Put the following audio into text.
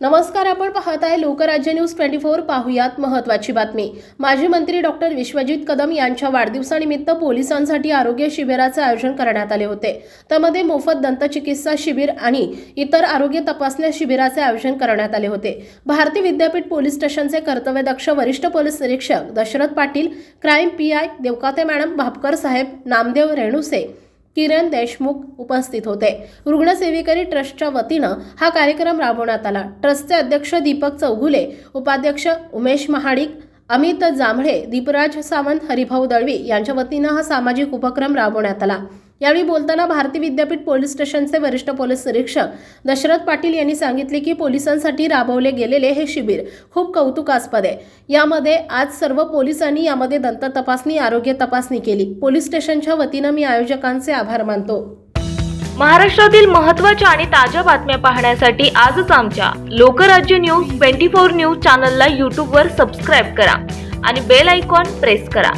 नमस्कार आपण पाहत आहे लोकराज्य न्यूज ट्वेंटी फोर पाहूयात महत्वाची बातमी. माजी मंत्री डॉक्टर विश्वजित कदम यांच्या वाढदिवसानिमित्त पोलिसांसाठी आरोग्य शिबिराचे आयोजन करण्यात आले होते. त्यामध्ये मोफत दंतचिकित्सा शिबिर आणि इतर आरोग्य तपासण्या शिबिराचे आयोजन करण्यात आले होते. भारतीय विद्यापीठ पोलीस स्टेशनचे कर्तव्यदक्ष वरिष्ठ पोलीस निरीक्षक Dashrath Patil crime P I Devkate madam Bhapkar साहेब नामदेव रेणुसे किरण देशमुख उपस्थित होते. रुग्णसेविकरी ट्रस्टच्या वतीनं हा कार्यक्रम राबवण्यात आला. ट्रस्टचे अध्यक्ष दीपक चौगुले उपाध्यक्ष उमेश महाडिक अमित जांभळे दीपराज सावंत हरिभाऊ दळवी यांच्या वतीनं हा सामाजिक उपक्रम राबवण्यात आला. यावेळी बोलताना भारतीय विद्यापीठ पोलीस स्टेशनचे वरिष्ठ पोलीस निरीक्षक दशरथ पाटील यांनी सांगितले की पोलिसांसाठी राबवले गेलेले हे शिबिर खूप कौतुकास्पद आहे. यामध्ये आज सर्व पोलिसांनी यामध्ये दंत तपासणी आरोग्य तपासणी केली. पोलीस स्टेशनच्या वतीनं मी आयोजकांचे आभार मानतो. महाराष्ट्रातील महत्त्वाच्या आणि ताज्या बातम्या पाहण्यासाठी आजच आमच्या Lokrajya news twenty four news चॅनलला यूट्यूबवर सबस्क्राईब करा आणि बेल आयकॉन प्रेस करा.